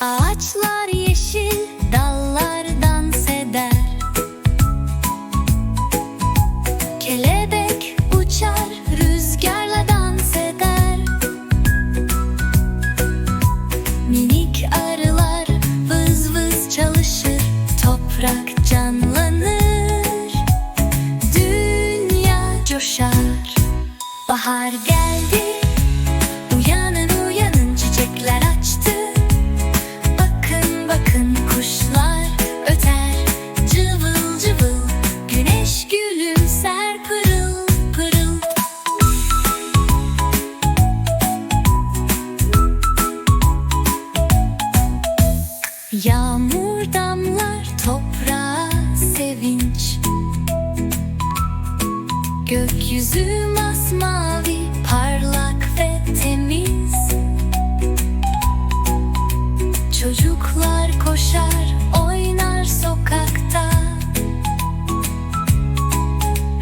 Ağaçlar yeşil, dallar dans eder. Kelebek uçar, rüzgarla dans eder. Minik arılar vız çalışır Toprak canlanır. Dünya coşar. Bahar geldi Yağmur damlar toprağa sevinç. Gökyüzü masmavi parlak ve temiz. Çocuklar koşar oynar sokakta.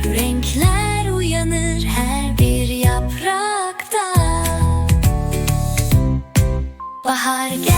Renkler uyanır her bir yaprakta. Bahar gel